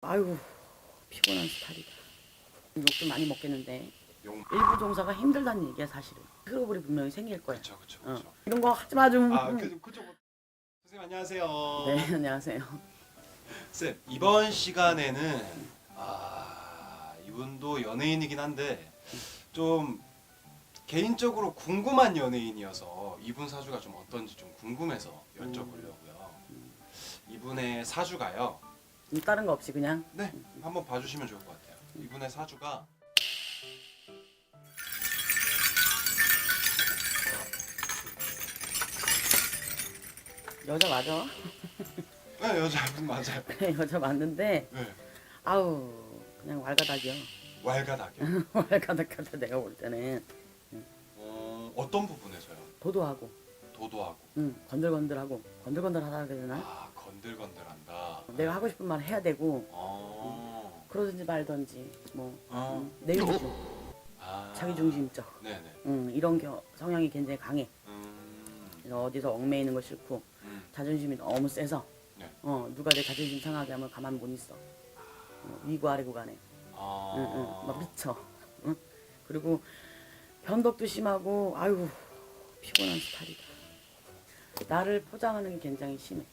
아유 피곤한 스타일이다. 욕도 많이 먹겠는데 용. 일부 종사가 힘들다는 얘기야 사실은. 트러블이 분명히 생길 거야. 그렇죠, 그렇죠, 어. 그렇죠. 이런 거 하지 마 좀. 아, 그, 그죠. 선생님 안녕하세요. 네 안녕하세요. 쌤 이번 시간에는 아 이분도 연예인이긴 한데 좀 개인적으로 궁금한 연예인이어서 이분 사주가 좀 어떤지 좀 궁금해서 여쭤보려고요. 이분의 사주가요. 음, 다른 거 없이 그냥 네, 한번 봐주시면 좋을 것 같아요. 이분의 사주가 여자 맞아. 네, 여자분 맞아요. 여자 맞는데 네, 아우 그냥 왈가닥이야. 왈가닥이요. 왈가닥하다 내가 볼 때는 어, 어떤 부분에서요? 도도하고, 도도하고. 응, 건들건들하고 건들건들하다 되나? 아 건들건들한다. 내가 하고 싶은 말 해야 되고 어. 그러든지 말든지 뭐 어. 응, 내 위주, 아. 자기 중심적, 네네. 응, 이런 겨, 성향이 굉장히 강해. 음. 그래서 어디서 얽매이는 거 싫고 음. 자존심이 너무 세서 네. 어 누가 내 자존심 상하게 하면 가만 못 있어. 어, 위고 아래고 가네. 아. 응, 응, 막 미쳐. 응? 그리고 변덕도 심하고 아유 피곤한 스타일이다. 나를 포장하는 게 굉장히 심해.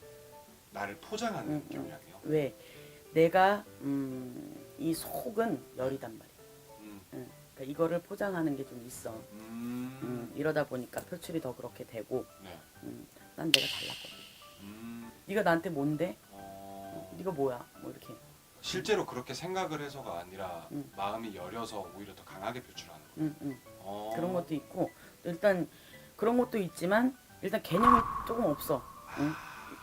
나를 포장하는 응, 응. 경향이요. 왜? 내가 음, 이 속은 열이단 말이야. 음. 응. 그러니까 이거를 포장하는 게 좀 있어. 음. 음, 이러다 보니까 표출이 더 그렇게 되고 네. 음, 난 내가 잘났거든. 음. 네가 나한테 뭔데? 어. 네가 뭐야? 뭐 이렇게. 실제로 그렇게 생각을 해서가 아니라 응. 마음이 여려서 오히려 더 강하게 표출하는 거. 응, 응. 어. 그런 것도 있고 또 일단 그런 것도 있지만 일단 개념이 조금 없어. 응?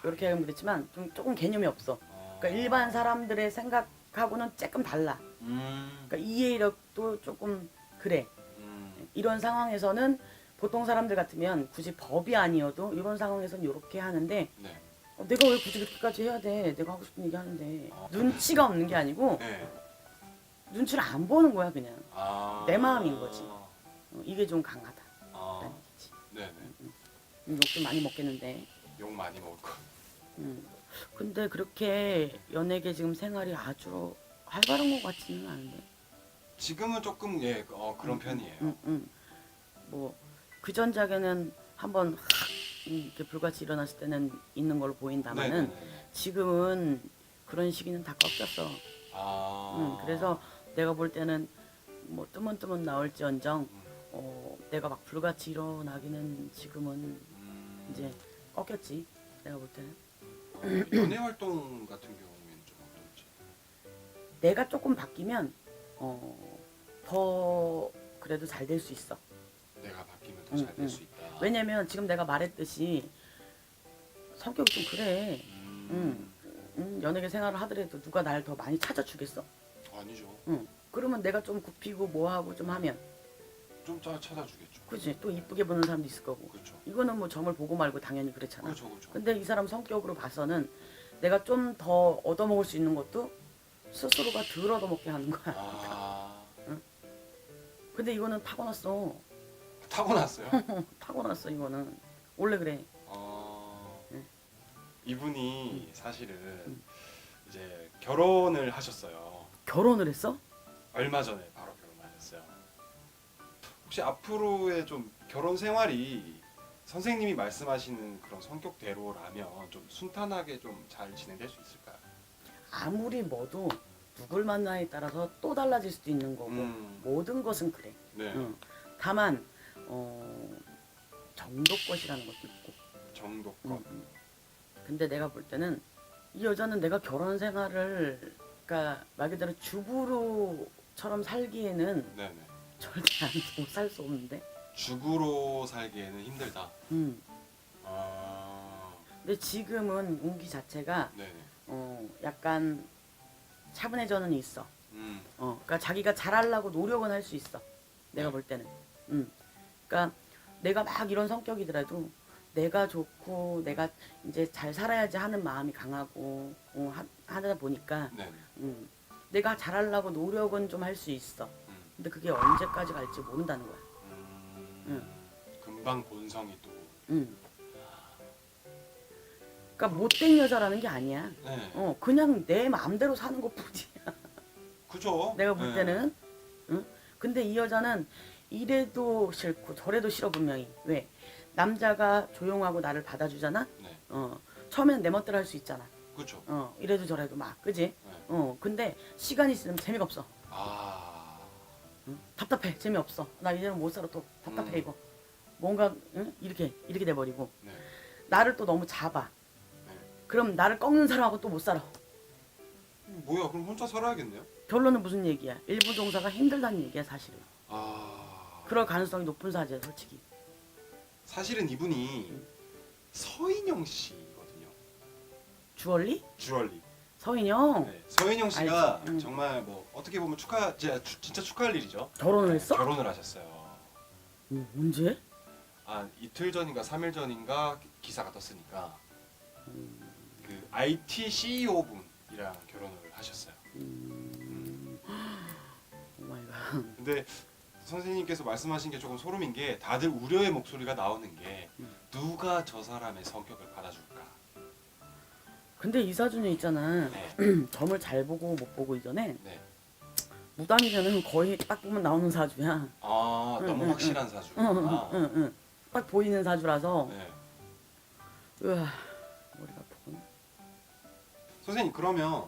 이렇게 하면 그렇지만 좀 조금 개념이 없어. 어. 그러니까 일반 사람들의 생각하고는 조금 달라. 음. 그러니까 이해력도 조금 그래. 음. 이런 상황에서는 보통 사람들 같으면 굳이 법이 아니어도 이런 상황에서는 이렇게 하는데 네. 어, 내가 왜 굳이 그렇게까지 해야 돼? 내가 하고 싶은 얘기 하는데 어. 눈치가 없는 게 아니고 네. 눈치를 안 보는 거야 그냥. 아. 내 마음인 거지. 어, 이게 좀 강하다. 아. 라는 얘기지. 네네. 음, 욕도 많이 먹겠는데. 욕 많이 먹을 거. 음. 근데 그렇게 연예계 지금 생활이 아주 활발한 것 같지는 않은데. 지금은 조금 예 어, 그런 편이에요. 음, 음. 뭐그 전작에는 한번 확 이렇게 불같이 일어났을 때는 있는 걸로 보인다마는 네네네. 지금은 그런 시기는 다 꺾였어. 아. 음, 그래서 내가 볼 때는 뭐 뜨문뜨문 나올지언정 음. 어, 내가 막 불같이 일어나기는 지금은 음. 이제 꺾였지. 내가 볼 때는 어, 연애 활동 같은 경우에는 좀 어떨지. 내가 조금 바뀌면 어, 더 그래도 잘 될 수 있어. 내가 바뀌면 더 음, 잘될 음. 수 있다. 왜냐면 지금 내가 말했듯이 성격이 좀 그래. 음. 음, 연예계 생활을 하더라도 누가 날 더 많이 찾아주겠어? 아니죠. 응. 그러면 내가 좀 굽히고 뭐하고 좀 하면 좀 짜- 찾아주겠죠. 그지 또 이쁘게 보는 사람도 있을 거고 그렇죠. 이거는 뭐 점을 보고 말고 당연히 그렇잖아 그렇죠, 그렇죠. 근데 이 사람 성격으로 봐서는 내가 좀 더 얻어먹을 수 있는 것도 스스로가 덜 얻어먹게 하는 거야 아 근데 이거는 타고났어 타고났어요. 타고났어 이거는 원래 그래 어, 네. 이분이 사실은 음. 이제 결혼을 하셨어요. 결혼을 했어? 얼마 전에 바로. 혹시 앞으로의 좀 결혼 생활이 선생님이 말씀하시는 그런 성격대로라면 좀 순탄하게 좀 잘 진행될 수 있을까요? 아무리 뭐도 누굴 만나에 따라서 또 달라질 수도 있는 거고 음, 모든 것은 그래 네, 응. 다만 어, 정도껏이라는 것도 있고 정도껏. 음, 음. 근데 내가 볼 때는 이 여자는 내가 결혼 생활을 그러니까 말 그대로 주부로처럼 살기에는 네네. 절대 안살 수 없는데. 죽으로 살기에는 힘들다. 음. 아, 근데 지금은 운기 자체가 네네. 어 약간 차분해져는 있어. 음, 어, 그러니까 자기가 잘하려고 노력은 할 수 있어. 내가 볼 때는. 음. 그러니까 내가 막 이런 성격이더라도 내가 좋고 내가 이제 잘 살아야지 하는 마음이 강하고 어, 하, 하다 보니까 네네. 음, 내가 잘하려고 노력은 좀 할 수 있어. 음, 근데 그게 언제까지 갈지 모른다는 거야. 음, 금방 본성이 또. 음. 그러니까 못된 여자라는 게 아니야. 네. 어 그냥 내 마음대로 사는 것뿐이야. 그죠? 내가 볼 네. 때는. 응? 근데 이 여자는 이래도 싫고 저래도 싫어 분명히. 왜? 남자가 조용하고 나를 받아주잖아. 네. 어 처음엔 내 멋대로 할 수 있잖아. 그죠. 어 이래도 저래도 막 그지? 네. 어 근데 시간이 있으면 재미가 없어. 아. 응? 답답해 재미없어. 나 이제는 못 살아 또 답답해 음. 이거. 뭔가 응? 이렇게 이렇게 돼버리고 네. 나를 또 너무 잡아. 네. 그럼 나를 꺾는 사람하고 또 못 살아. 음, 뭐야? 그럼 혼자 살아야겠네요. 결론은 무슨 얘기야? 일부 종사가 힘들다는 얘기야 사실은. 아. 그럴 가능성이 높은 사지야 솔직히. 사실은 이분이 서인영 씨거든요. 주얼리? 주얼리. 서인영 네. 서인영 씨가 알지. 응. 정말 뭐 어떻게 보면 축하 진짜, 추- 진짜 축하할 일이죠. 결혼을 했어? 결혼을 하셨어요. 음, 언제? 아 이틀 전인가 3일 전인가 기- 기사가 떴으니까 음. 그 IT CEO 분이랑 결혼을 하셨어요. 음. 오 마이 갓. 근데 선생님께서 말씀하신 게 조금 소름인 게 다들 우려의 목소리가 나오는 게 음. 누가 저 사람의 성격을 받아줄까? 근데 이사준이 있잖아. 네, 점을 잘 보고 못 보고 이전에 네. 무당이면은 거의 딱 보면 나오는 사주야. 아 응, 너무 응, 확실한 응, 사주구나. 응, 응. 딱 보이는 사주라서. 네. 으아, 머리가 아프군. 선생님 그러면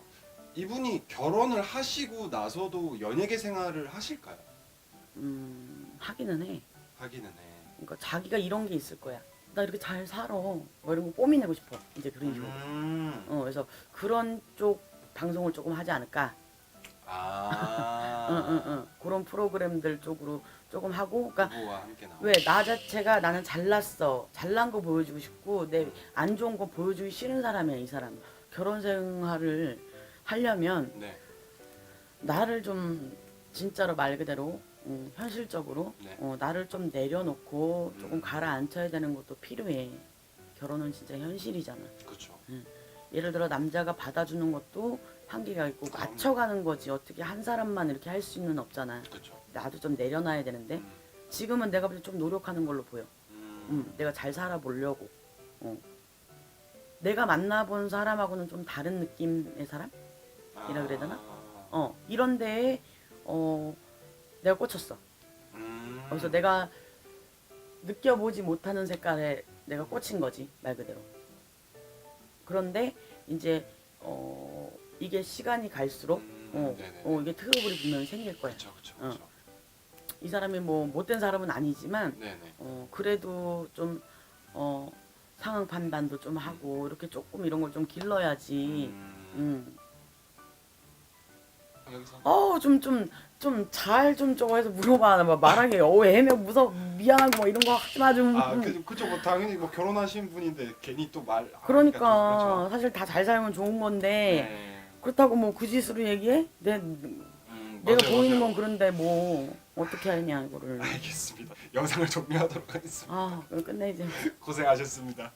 이분이 결혼을 하시고 나서도 연예계 생활을 하실까요? 음, 하기는 해. 하기는 해. 그러니까 자기가 이런 게 있을 거야. 나 이렇게 잘 살아. 뭐 이런 거 뽀미내고 싶어. 이제 음. 어, 그래서 그런 쪽 방송을 조금 하지 않을까. 아. 응, 응, 응. 그런 프로그램들 쪽으로 조금 하고. 그러니까 부부와 함께 나오. 왜 나 자체가 나는 잘났어. 잘난 거 보여주고 싶고 내 안 좋은 거 보여주기 싫은 사람이야 이 사람. 결혼 생활을 하려면 네. 나를 좀 진짜로 말 그대로 음, 현실적으로 네. 어, 나를 좀 내려놓고 조금 음. 가라앉혀야 되는 것도 필요해. 결혼은 진짜 현실이잖아. 그렇죠. 예를 들어 남자가 받아주는 것도 한계가 있고 그럼요. 맞춰가는 거지 어떻게 한 사람만 이렇게 할 수는 없잖아. 그렇죠. 나도 좀 내려놔야 되는데 음. 지금은 내가 볼 때 좀 노력하는 걸로 보여. 음. 음, 내가 잘 살아보려고. 어. 내가 만나본 사람하고는 좀 다른 느낌의 사람? 이라 그래야 되나? 아. 어, 이런 데에 어, 내가 꽂혔어. 음. 그래서 내가 느껴보지 못하는 색깔에 내가 꽂힌 거지 말 그대로. 그런데 이제 어, 이게 시간이 갈수록 음. 어. 어, 이게 트러블이 분명히 생길 거야. 그렇죠. 그렇죠. 어. 그렇죠. 이 사람이 뭐 못된 사람은 아니지만 네네. 어, 그래도 좀 어, 상황 판단도 좀 하고 이렇게 조금 이런 걸 좀 길러야지. 음. 음. 여기서 어, 좀 좀 좀 잘 좀 저거 해서 물어봐. 나 말하기 어 애매 무서 미안하고 뭐 이런 거 하지 마 좀. 아, 음. 그, 그죠. 뭐 당연히 뭐 결혼하신 분인데 괜히 또 말. 아, 그러니까 사실 다 잘 살면 좋은 건데 네. 그렇다고 뭐 그 짓으로 얘기해? 내 음, 내가 맞아요, 보이는 맞아요. 건 그런데 뭐 어떻게 하냐 이거를. 알겠습니다. 영상을 종료하도록 하겠습니다. 아, 끝내 이제. 고생하셨습니다.